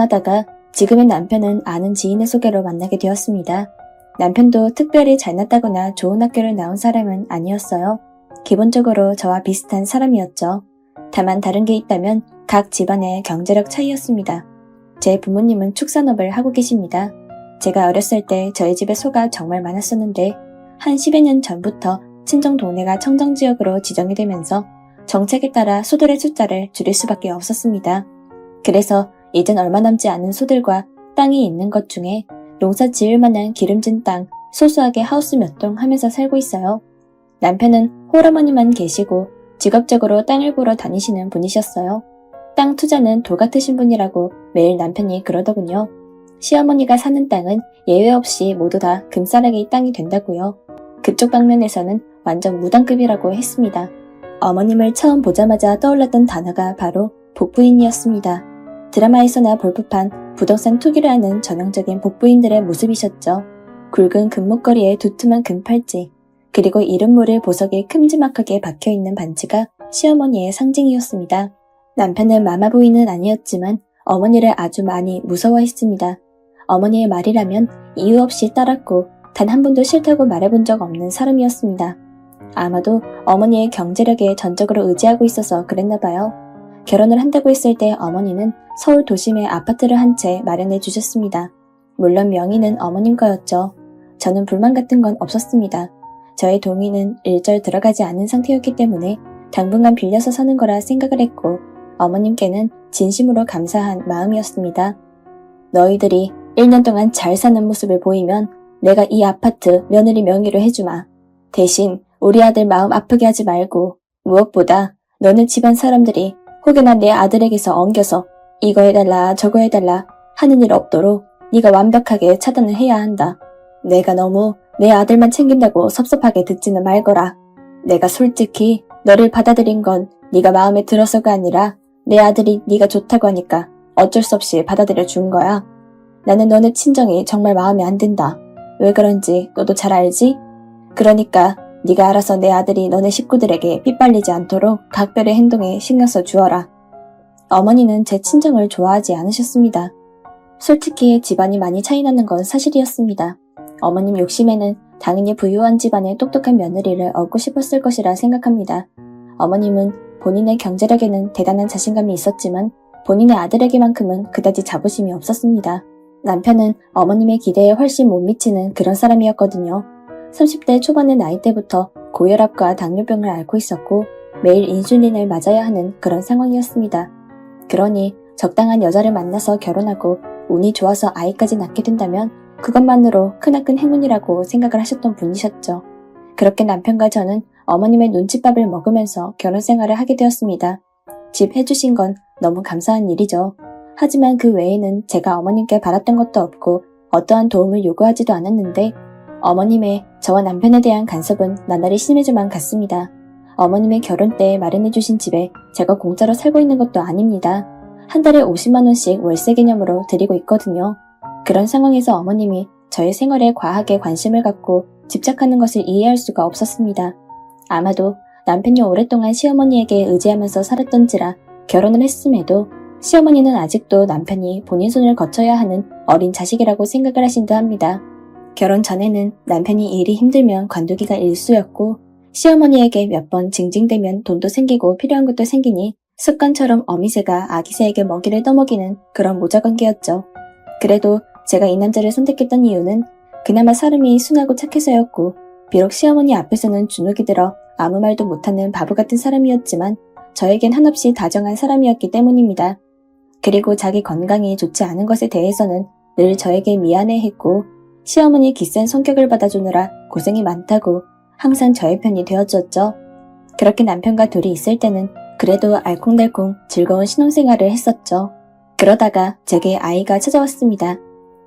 하다가 지금의 남편은 아는 지인의 소개로 만나게 되었습니다. 남편도 특별히 잘났다거나 좋은 학교를 나온 사람은 아니었어요. 기본적으로 저와 비슷한 사람이었죠. 다만 다른 게 있다면 각 집안의 경제력 차이였습니다. 제 부모님은 축산업을 하고 계십니다. 제가 어렸을 때 저희 집에 소가 정말 많았었는데 한 10여 년 전부터 친정 동네가 청정지역으로 지정이 되면서 정책에 따라 소들의 숫자를 줄일 수밖에 없었습니다. 그래서 이젠 얼마 남지 않은 소들과 땅이 있는 것 중에 농사 지을 만한 기름진 땅, 소소하게 하우스 몇 동 하면서 살고 있어요. 남편은 홀어머니만 계시고 직업적으로 땅을 보러 다니시는 분이셨어요. 땅 투자는 돌 같으신 분이라고 매일 남편이 그러더군요. 시어머니가 사는 땅은 예외 없이 모두 다 금싸라기 땅이 된다고요. 그쪽 방면에서는 완전 무당급이라고 했습니다. 어머님을 처음 보자마자 떠올랐던 단어가 바로 복부인이었습니다. 드라마에서나 볼 법한 부동산 투기를 하는 전형적인 복부인들의 모습이셨죠. 굵은 금목걸이에 두툼한 금팔찌, 그리고 이름 모를 보석이 큼지막하게 박혀있는 반지가 시어머니의 상징이었습니다. 남편은 마마보이는 아니었지만 어머니를 아주 많이 무서워했습니다. 어머니의 말이라면 이유 없이 따랐고 단 한 번도 싫다고 말해본 적 없는 사람이었습니다. 아마도 어머니의 경제력에 전적으로 의지하고 있어서 그랬나 봐요. 결혼을 한다고 했을 때 어머니는 서울 도심에 아파트를 한 채 마련해 주셨습니다. 물론 명의는 어머님 거였죠. 저는 불만 같은 건 없었습니다. 저의 동의는 일절 들어가지 않은 상태였기 때문에 당분간 빌려서 사는 거라 생각을 했고 어머님께는 진심으로 감사한 마음이었습니다. 너희들이 1년 동안 잘 사는 모습을 보이면 내가 이 아파트 며느리 명의로 해주마. 대신 우리 아들 마음 아프게 하지 말고 무엇보다 너는 집안 사람들이 혹여나 내 아들에게서 엉겨서 이거 해달라 저거 해달라 하는 일 없도록 네가 완벽하게 차단을 해야 한다. 내가 너무 내 아들만 챙긴다고 섭섭하게 듣지는 말거라. 내가 솔직히 너를 받아들인 건 네가 마음에 들어서가 아니라 내 아들이 네가 좋다고 하니까 어쩔 수 없이 받아들여 준 거야. 나는 너네 친정이 정말 마음에 안 든다. 왜 그런지 너도 잘 알지? 그러니까 네가 알아서 내 아들이 너네 식구들에게 삐빨리지 않도록 각별의 행동에 신경 써 주어라. 어머니는 제 친정을 좋아하지 않으셨습니다. 솔직히 집안이 많이 차이나는 건 사실이었습니다. 어머님 욕심에는 당연히 부유한 집안의 똑똑한 며느리를 얻고 싶었을 것이라 생각합니다. 어머님은 본인의 경제력에는 대단한 자신감이 있었지만 본인의 아들에게만큼은 그다지 자부심이 없었습니다. 남편은 어머님의 기대에 훨씬 못 미치는 그런 사람이었거든요. 30대 초반의 나이 때부터 고혈압과 당뇨병을 앓고 있었고 매일 인슐린을 맞아야 하는 그런 상황이었습니다. 그러니 적당한 여자를 만나서 결혼하고 운이 좋아서 아이까지 낳게 된다면 그것만으로 크나큰 행운이라고 생각을 하셨던 분이셨죠. 그렇게 남편과 저는 어머님의 눈칫밥을 먹으면서 결혼 생활을 하게 되었습니다. 집 해주신 건 너무 감사한 일이죠. 하지만 그 외에는 제가 어머님께 바랐던 것도 없고 어떠한 도움을 요구하지도 않았는데 어머님의 저와 남편에 대한 간섭은 나날이 심해져만 갔습니다. 어머님의 결혼 때 마련해주신 집에 제가 공짜로 살고 있는 것도 아닙니다. 한 달에 50만원씩 월세 개념으로 드리고 있거든요. 그런 상황에서 어머님이 저의 생활에 과하게 관심을 갖고 집착하는 것을 이해할 수가 없었습니다. 아마도 남편이 오랫동안 시어머니에게 의지하면서 살았던지라 결혼을 했음에도 시어머니는 아직도 남편이 본인 손을 거쳐야 하는 어린 자식이라고 생각을 하신 듯 합니다. 결혼 전에는 남편이 일이 힘들면 관두기가 일수였고 시어머니에게 몇 번 징징대면 돈도 생기고 필요한 것도 생기니 습관처럼 어미새가 아기새에게 먹이를 떠먹이는 그런 모자관계였죠. 그래도 제가 이 남자를 선택했던 이유는 그나마 사람이 순하고 착해서였고 비록 시어머니 앞에서는 주눅이 들어 아무 말도 못하는 바보 같은 사람이었지만 저에겐 한없이 다정한 사람이었기 때문입니다. 그리고 자기 건강이 좋지 않은 것에 대해서는 늘 저에게 미안해했고 시어머니 기센 성격을 받아주느라 고생이 많다고 항상 저의 편이 되어줬죠. 그렇게 남편과 둘이 있을 때는 그래도 알콩달콩 즐거운 신혼생활을 했었죠. 그러다가 제게 아이가 찾아왔습니다.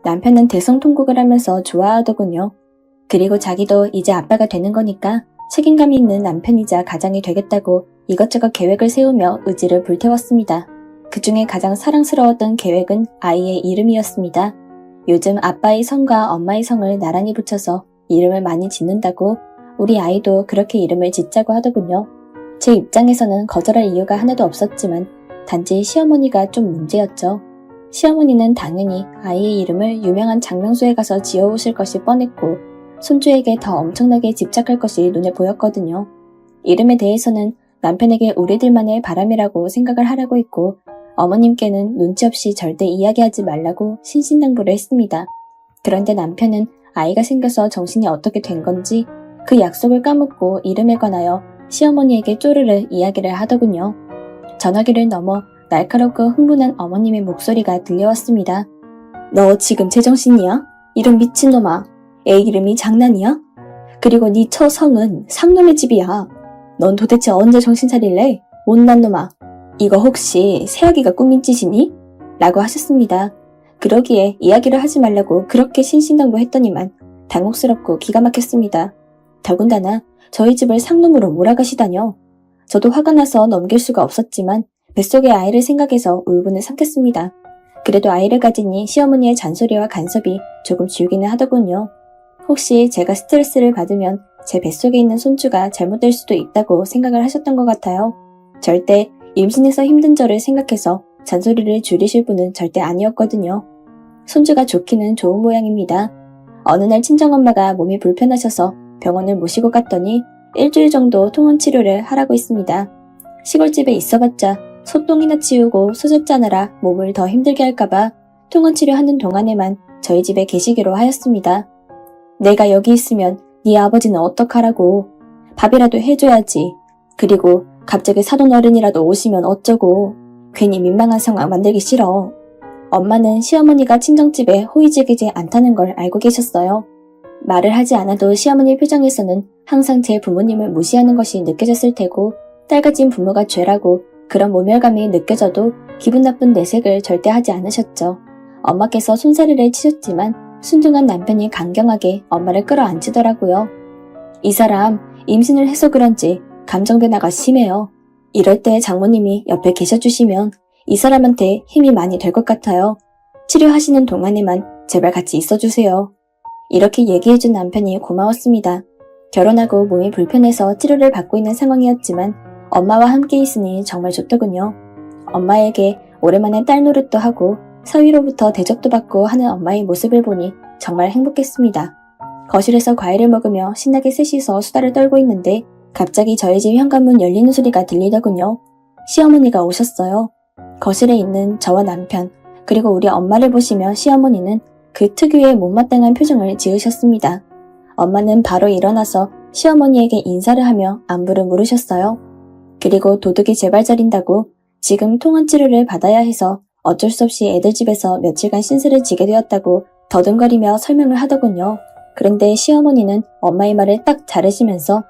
남편은 대성통곡을 하면서 좋아하더군요. 그리고 자기도 이제 아빠가 되는 거니까 책임감이 있는 남편이자 가장이 되겠다고 이것저것 계획을 세우며 의지를 불태웠습니다. 그 중에 가장 사랑스러웠던 계획은 아이의 이름이었습니다. 요즘 아빠의 성과 엄마의 성을 나란히 붙여서 이름을 많이 짓는다고 우리 아이도 그렇게 이름을 짓자고 하더군요. 제 입장에서는 거절할 이유가 하나도 없었지만 단지 시어머니가 좀 문제였죠. 시어머니는 당연히 아이의 이름을 유명한 장명소에 가서 지어오실 것이 뻔했고 손주에게 더 엄청나게 집착할 것이 눈에 보였거든요. 이름에 대해서는 남편에게 우리들만의 바람이라고 생각을 하라고 했고 어머님께는 눈치 없이 절대 이야기하지 말라고 신신당부를 했습니다. 그런데 남편은 아이가 생겨서 정신이 어떻게 된 건지 그 약속을 까먹고 이름에 관하여 시어머니에게 쪼르르 이야기를 하더군요. 전화기를 넘어 날카롭고 흥분한 어머님의 목소리가 들려왔습니다. 너 지금 제정신이야? 이런 미친놈아. 애 이름이 장난이야? 그리고 네 처성은 상놈의 집이야. 넌 도대체 언제 정신 차릴래? 못난 놈아. 이거 혹시 새아기가 꾸민 짓이니? 라고 하셨습니다. 그러기에 이야기를 하지 말라고 그렇게 신신당부했더니만 당혹스럽고 기가 막혔습니다. 더군다나 저희 집을 상놈으로 몰아가시다뇨. 저도 화가 나서 넘길 수가 없었지만 뱃속의 아이를 생각해서 울분을 삼켰습니다. 그래도 아이를 가지니 시어머니의 잔소리와 간섭이 조금 지우기는 하더군요. 혹시 제가 스트레스를 받으면 제 뱃속에 있는 손주가 잘못될 수도 있다고 생각을 하셨던 것 같아요. 절대 임신해서 힘든 저를 생각해서 잔소리를 줄이실 분은 절대 아니었거든요. 손주가 좋기는 좋은 모양입니다. 어느 날 친정엄마가 몸이 불편하셔서 병원을 모시고 갔더니 일주일 정도 통원 치료를 하라고 했습니다. 시골집에 있어봤자 소똥이나 치우고 소젖 짜느라 몸을 더 힘들게 할까봐 통원 치료하는 동안에만 저희 집에 계시기로 하였습니다. 내가 여기 있으면 네 아버지는 어떡하라고 밥이라도 해줘야지. 그리고 갑자기 사돈 어른이라도 오시면 어쩌고 괜히 민망한 상황 만들기 싫어. 엄마는 시어머니가 친정집에 호의적이지 않다는 걸 알고 계셨어요. 말을 하지 않아도 시어머니 표정에서는 항상 제 부모님을 무시하는 것이 느껴졌을 테고 딸같은 부모가 죄라고 그런 모멸감이 느껴져도 기분 나쁜 내색을 절대 하지 않으셨죠. 엄마께서 손사리를 치셨지만 순둥한 남편이 강경하게 엄마를 끌어안치더라고요. 이 사람 임신을 해서 그런지 감정 변화가 심해요. 이럴 때 장모님이 옆에 계셔주시면 이 사람한테 힘이 많이 될 것 같아요. 치료하시는 동안에만 제발 같이 있어주세요. 이렇게 얘기해준 남편이 고마웠습니다. 결혼하고 몸이 불편해서 치료를 받고 있는 상황이었지만 엄마와 함께 있으니 정말 좋더군요. 엄마에게 오랜만에 딸 노릇도 하고 사위로부터 대접도 받고 하는 엄마의 모습을 보니 정말 행복했습니다. 거실에서 과일을 먹으며 신나게 셋이서 수다를 떨고 있는데 갑자기 저희 집 현관문 열리는 소리가 들리더군요. 시어머니가 오셨어요. 거실에 있는 저와 남편, 그리고 우리 엄마를 보시며 시어머니는 그 특유의 못마땅한 표정을 지으셨습니다. 엄마는 바로 일어나서 시어머니에게 인사를 하며 안부를 물으셨어요. 그리고 도둑이 재발저린다고 지금 통원 치료를 받아야 해서 어쩔 수 없이 애들 집에서 며칠간 신세를 지게 되었다고 더듬거리며 설명을 하더군요. 그런데 시어머니는 엄마의 말을 딱 자르시면서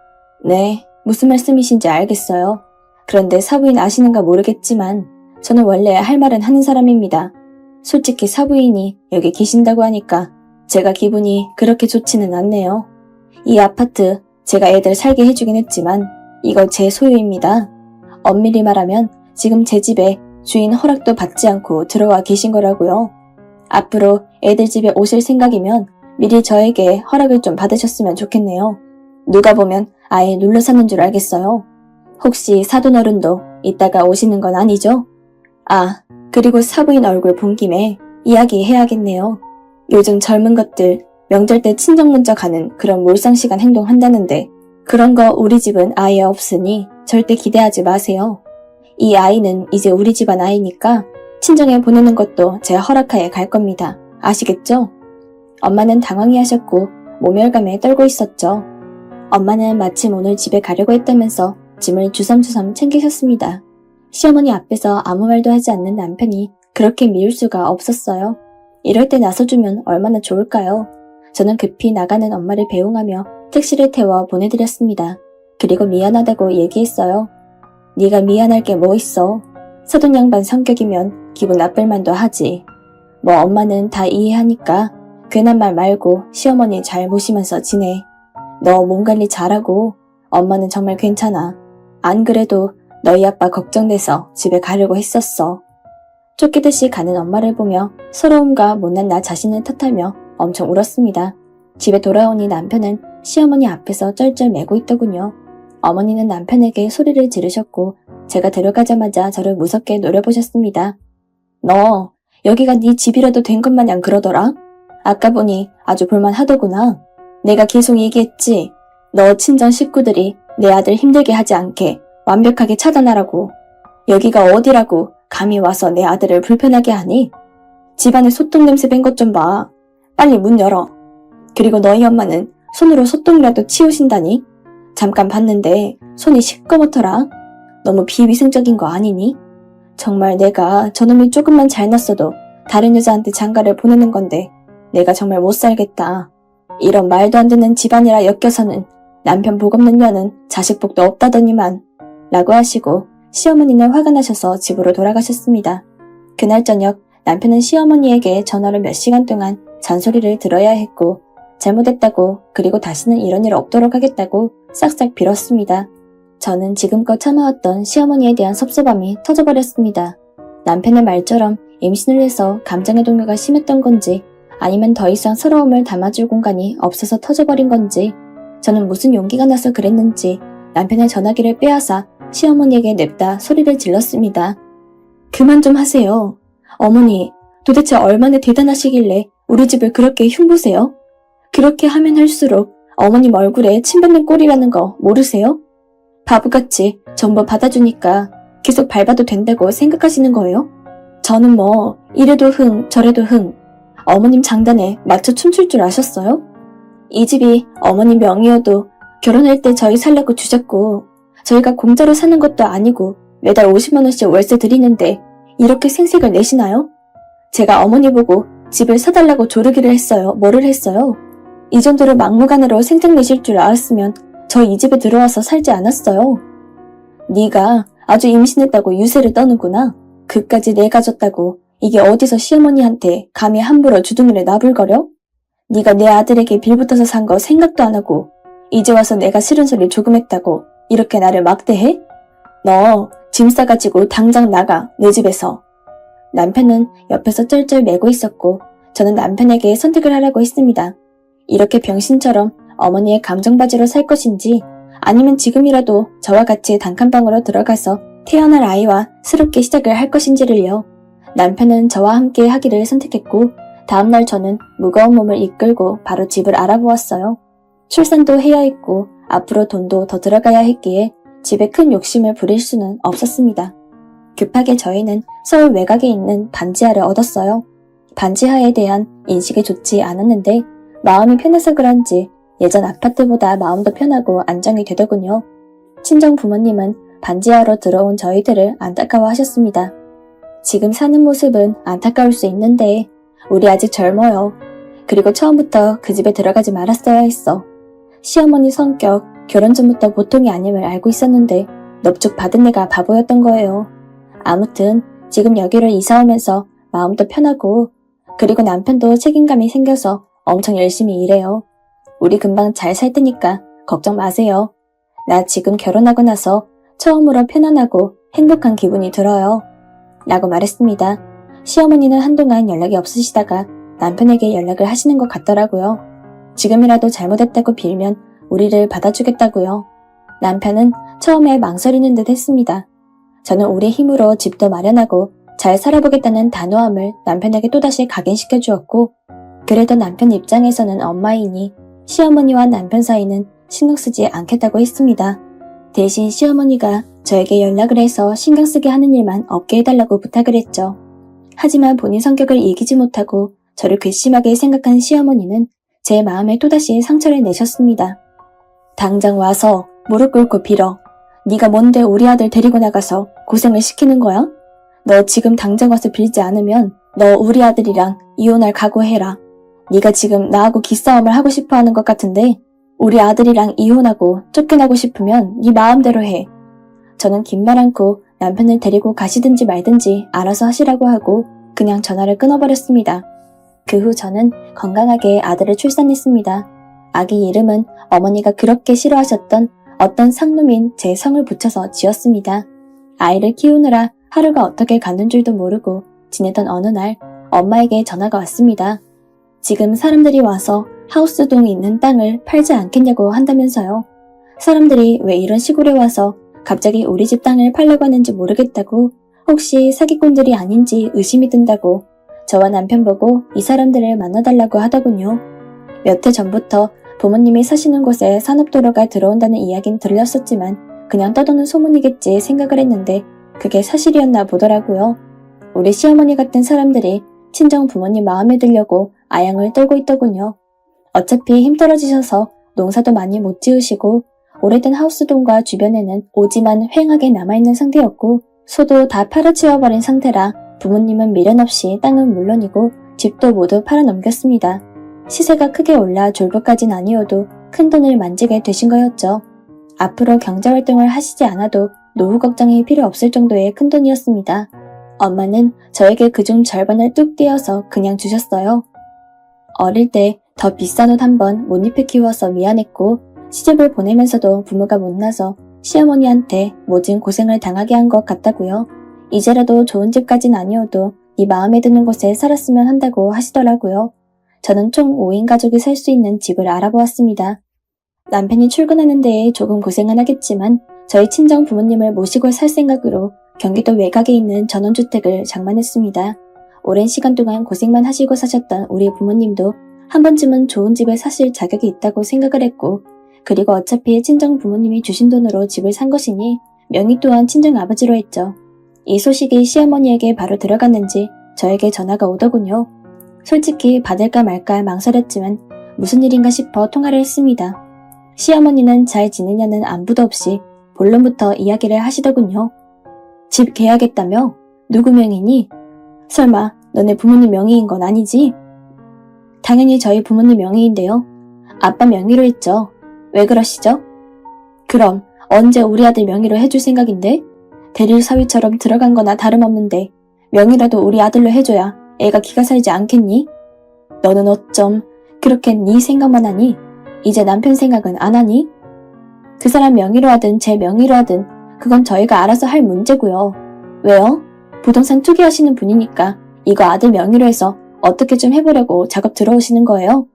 네, 무슨 말씀이신지 알겠어요. 그런데 사부인 아시는가 모르겠지만 저는 원래 할 말은 하는 사람입니다. 솔직히 사부인이 여기 계신다고 하니까 제가 기분이 그렇게 좋지는 않네요. 이 아파트 제가 애들 살게 해주긴 했지만 이거 제 소유입니다. 엄밀히 말하면 지금 제 집에 주인 허락도 받지 않고 들어와 계신 거라고요. 앞으로 애들 집에 오실 생각이면 미리 저에게 허락을 좀 받으셨으면 좋겠네요. 누가 보면 아예 눌러 사는 줄 알겠어요. 혹시 사돈 어른도 이따가 오시는 건 아니죠? 아, 그리고 사부인 얼굴 본 김에 이야기해야겠네요. 요즘 젊은 것들 명절 때 친정 문자 가는 그런 몰상시간 행동 한다는데 그런 거 우리 집은 아예 없으니 절대 기대하지 마세요. 이 아이는 이제 우리 집안 아이니까 친정에 보내는 것도 제 허락하에 갈 겁니다. 아시겠죠? 엄마는 당황해 하셨고 모멸감에 떨고 있었죠. 엄마는 마침 오늘 집에 가려고 했다면서 짐을 주섬주섬 챙기셨습니다. 시어머니 앞에서 아무 말도 하지 않는 남편이 그렇게 미울 수가 없었어요. 이럴 때 나서주면 얼마나 좋을까요? 저는 급히 나가는 엄마를 배웅하며 택시를 태워 보내드렸습니다. 그리고 미안하다고 얘기했어요. 네가 미안할 게 뭐 있어? 사돈 양반 성격이면 기분 나쁠 만도 하지. 뭐 엄마는 다 이해하니까 괜한 말 말고 시어머니 잘 모시면서 지내. 너 몸 관리 잘하고 엄마는 정말 괜찮아. 안 그래도 너희 아빠 걱정돼서 집에 가려고 했었어. 쫓기듯이 가는 엄마를 보며 서러움과 못난 나 자신을 탓하며 엄청 울었습니다. 집에 돌아오니 남편은 시어머니 앞에서 쩔쩔 매고 있더군요. 어머니는 남편에게 소리를 지르셨고 제가 들어가자마자 저를 무섭게 노려보셨습니다. 너 여기가 네 집이라도 된 것 마냥 그러더라. 아까 보니 아주 볼만하더구나. 내가 계속 얘기했지. 너 친정 식구들이 내 아들 힘들게 하지 않게 완벽하게 차단하라고. 여기가 어디라고 감히 와서 내 아들을 불편하게 하니? 집안에 소똥 냄새 뺀 것 좀 봐. 빨리 문 열어. 그리고 너희 엄마는 손으로 소똥이라도 치우신다니? 잠깐 봤는데 손이 시꺼멓더라. 너무 비위생적인 거 아니니? 정말 내가 저놈이 조금만 잘났어도 다른 여자한테 장가를 보내는 건데 내가 정말 못 살겠다. 이런 말도 안 되는 집안이라 엮여서는 남편 복 없는 년은 자식 복도 없다더니만 라고 하시고 시어머니는 화가 나셔서 집으로 돌아가셨습니다. 그날 저녁 남편은 시어머니에게 전화를 몇 시간 동안 잔소리를 들어야 했고 잘못했다고 그리고 다시는 이런 일 없도록 하겠다고 싹싹 빌었습니다. 저는 지금껏 참아왔던 시어머니에 대한 섭섭함이 터져버렸습니다. 남편의 말처럼 임신을 해서 감정의 동요가 심했던 건지 아니면 더 이상 서러움을 담아줄 공간이 없어서 터져버린 건지 저는 무슨 용기가 나서 그랬는지 남편의 전화기를 빼앗아 시어머니에게 냅다 소리를 질렀습니다. 그만 좀 하세요. 어머니, 도대체 얼마나 대단하시길래 우리 집을 그렇게 흉보세요? 그렇게 하면 할수록 어머님 얼굴에 침 뱉는 꼴이라는 거 모르세요? 바보같이 정보 받아주니까 계속 밟아도 된다고 생각하시는 거예요? 저는 뭐 이래도 흥 저래도 흥 어머님 장단에 맞춰 춤출 줄 아셨어요? 이 집이 어머님 명의여도 결혼할 때 저희 살라고 주셨고 저희가 공짜로 사는 것도 아니고 매달 50만원씩 월세 드리는데 이렇게 생색을 내시나요? 제가 어머니 보고 집을 사달라고 조르기를 했어요. 뭐를 했어요? 이 정도로 막무가내로 생색 내실 줄 알았으면 저 이 집에 들어와서 살지 않았어요. 네가 아주 임신했다고 유세를 떠는구나. 그까지 내가 줬다고 이게 어디서 시어머니한테 감히 함부로 주둥이를 나불거려? 네가 내 아들에게 빌붙어서 산 거 생각도 안 하고 이제 와서 내가 싫은 소리 조금 했다고 이렇게 나를 막대해? 너 짐 싸가지고 당장 나가 내 집에서. 남편은 옆에서 쩔쩔 매고 있었고 저는 남편에게 선택을 하라고 했습니다. 이렇게 병신처럼 어머니의 감정바지로 살 것인지 아니면 지금이라도 저와 같이 단칸방으로 들어가서 태어날 아이와 새롭게 시작을 할 것인지를요. 남편은 저와 함께 하기를 선택했고 다음날 저는 무거운 몸을 이끌고 바로 집을 알아보았어요. 출산도 해야 했고 앞으로 돈도 더 들어가야 했기에 집에 큰 욕심을 부릴 수는 없었습니다. 급하게 저희는 서울 외곽에 있는 반지하를 얻었어요. 반지하에 대한 인식이 좋지 않았는데 마음이 편해서 그런지 예전 아파트보다 마음도 편하고 안정이 되더군요. 친정 부모님은 반지하로 들어온 저희들을 안타까워 하셨습니다. 지금 사는 모습은 안타까울 수 있는데 우리 아직 젊어요. 그리고 처음부터 그 집에 들어가지 말았어야 했어. 시어머니 성격, 결혼 전부터 보통이 아님을 알고 있었는데 넙죽 받은 내가 바보였던 거예요. 아무튼 지금 여기를 이사 오면서 마음도 편하고 그리고 남편도 책임감이 생겨서 엄청 열심히 일해요. 우리 금방 잘 살 테니까 걱정 마세요. 나 지금 결혼하고 나서 처음으로 편안하고 행복한 기분이 들어요. 라고 말했습니다. 시어머니는 한동안 연락이 없으시다가 남편에게 연락을 하시는 것 같더라고요. 지금이라도 잘못했다고 빌면 우리를 받아주겠다고요. 남편은 처음에 망설이는 듯 했습니다. 저는 우리 힘으로 집도 마련하고 잘 살아보겠다는 단호함을 남편에게 또다시 각인시켜 주었고, 그래도 남편 입장에서는 엄마이니 시어머니와 남편 사이는 신경 쓰지 않겠다고 했습니다. 대신 시어머니가 저에게 연락을 해서 신경 쓰게 하는 일만 없게 해달라고 부탁을 했죠. 하지만 본인 성격을 이기지 못하고 저를 괘씸하게 생각한 시어머니는 제 마음에 또다시 상처를 내셨습니다. 당장 와서 무릎 꿇고 빌어. 네가 뭔데 우리 아들 데리고 나가서 고생을 시키는 거야? 너 지금 당장 와서 빌지 않으면 너 우리 아들이랑 이혼할 각오해라. 네가 지금 나하고 기싸움을 하고 싶어 하는 것 같은데 우리 아들이랑 이혼하고 쫓겨나고 싶으면 네 마음대로 해. 저는 긴 말 않고 남편을 데리고 가시든지 말든지 알아서 하시라고 하고 그냥 전화를 끊어버렸습니다. 그 후 저는 건강하게 아들을 출산했습니다. 아기 이름은 어머니가 그렇게 싫어하셨던 어떤 상놈인 제 성을 붙여서 지었습니다. 아이를 키우느라 하루가 어떻게 가는 줄도 모르고 지내던 어느 날 엄마에게 전화가 왔습니다. 지금 사람들이 와서 하우스동에 있는 땅을 팔지 않겠냐고 한다면서요. 사람들이 왜 이런 시골에 와서 갑자기 우리 집 땅을 팔려고 하는지 모르겠다고 혹시 사기꾼들이 아닌지 의심이 든다고 저와 남편 보고 이 사람들을 만나달라고 하더군요. 몇 해 전부터 부모님이 사시는 곳에 산업도로가 들어온다는 이야기는 들렸었지만 그냥 떠도는 소문이겠지 생각을 했는데 그게 사실이었나 보더라고요. 우리 시어머니 같은 사람들이 친정 부모님 마음에 들려고 아양을 떨고 있더군요. 어차피 힘 떨어지셔서 농사도 많이 못 지으시고 오래된 하우스동과 주변에는 오지만 휑하게 남아있는 상태였고 소도 다 팔아치워버린 상태라 부모님은 미련 없이 땅은 물론이고 집도 모두 팔아넘겼습니다. 시세가 크게 올라 졸부까진 아니어도 큰 돈을 만지게 되신 거였죠. 앞으로 경제활동을 하시지 않아도 노후 걱정이 필요 없을 정도의 큰 돈이었습니다. 엄마는 저에게 그중 절반을 뚝 떼어서 그냥 주셨어요. 어릴 때 더 비싼 옷 한 번 못 입혀 키워서 미안했고 시집을 보내면서도 부모가 못나서 시어머니한테 모진 고생을 당하게 한 것 같다고요. 이제라도 좋은 집까진 아니어도 네 마음에 드는 곳에 살았으면 한다고 하시더라고요. 저는 총 5인 가족이 살 수 있는 집을 알아보았습니다. 남편이 출근하는 데에 조금 고생은 하겠지만 저희 친정 부모님을 모시고 살 생각으로 경기도 외곽에 있는 전원주택을 장만했습니다. 오랜 시간 동안 고생만 하시고 사셨던 우리 부모님도 한 번쯤은 좋은 집을 사실 자격이 있다고 생각을 했고 그리고 어차피 친정 부모님이 주신 돈으로 집을 산 것이니 명의 또한 친정 아버지로 했죠. 이 소식이 시어머니에게 바로 들어갔는지 저에게 전화가 오더군요. 솔직히 받을까 말까 망설였지만 무슨 일인가 싶어 통화를 했습니다. 시어머니는 잘 지내냐는 안부도 없이 본론부터 이야기를 하시더군요. 집 계약했다며? 누구 명의니? 설마 너네 부모님 명의인 건 아니지? 당연히 저희 부모님 명의인데요. 아빠 명의로 했죠. 왜 그러시죠? 그럼 언제 우리 아들 명의로 해줄 생각인데? 대릴 사위처럼 들어간 거나 다름없는데 명의라도 우리 아들로 해줘야 애가 기가 살지 않겠니? 너는 어쩜 그렇게 네 생각만 하니? 이제 남편 생각은 안 하니? 그 사람 명의로 하든 제 명의로 하든 그건 저희가 알아서 할 문제고요. 왜요? 부동산 투기하시는 분이니까 이거 아들 명의로 해서 어떻게 좀 해보려고 작업 들어오시는 거예요?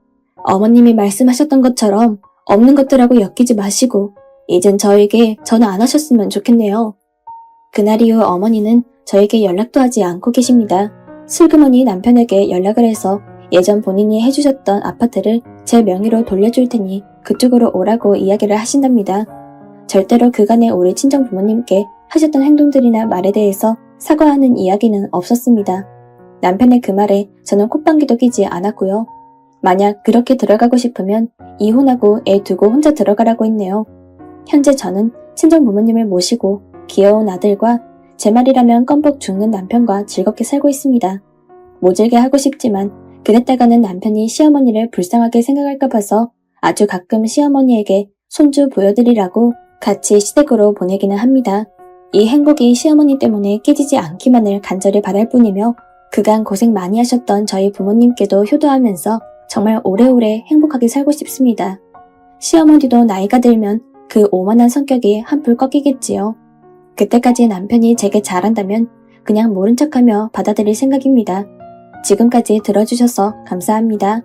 어머님이 말씀하셨던 것처럼 없는 것들하고 엮이지 마시고 이젠 저에게 전화 안 하셨으면 좋겠네요. 그날 이후 어머니는 저에게 연락도 하지 않고 계십니다. 슬그머니 남편에게 연락을 해서 예전 본인이 해주셨던 아파트를 제 명의로 돌려줄 테니 그쪽으로 오라고 이야기를 하신답니다. 절대로 그간의 우리 친정 부모님께 하셨던 행동들이나 말에 대해서 사과하는 이야기는 없었습니다. 남편의 그 말에 저는 콧방귀도 끼지 않았고요. 만약 그렇게 들어가고 싶으면 이혼하고 애 두고 혼자 들어가라고 했네요. 현재 저는 친정 부모님을 모시고 귀여운 아들과 제 말이라면 껌뻑 죽는 남편과 즐겁게 살고 있습니다. 모질게 하고 싶지만 그랬다가는 남편이 시어머니를 불쌍하게 생각할까 봐서 아주 가끔 시어머니에게 손주 보여드리라고 같이 시댁으로 보내기는 합니다. 이 행복이 시어머니 때문에 깨지지 않기만을 간절히 바랄 뿐이며 그간 고생 많이 하셨던 저희 부모님께도 효도하면서 정말 오래오래 행복하게 살고 싶습니다. 시어머니도 나이가 들면 그 오만한 성격이 한풀 꺾이겠지요. 그때까지 남편이 제게 잘한다면 그냥 모른 척하며 받아들일 생각입니다. 지금까지 들어주셔서 감사합니다.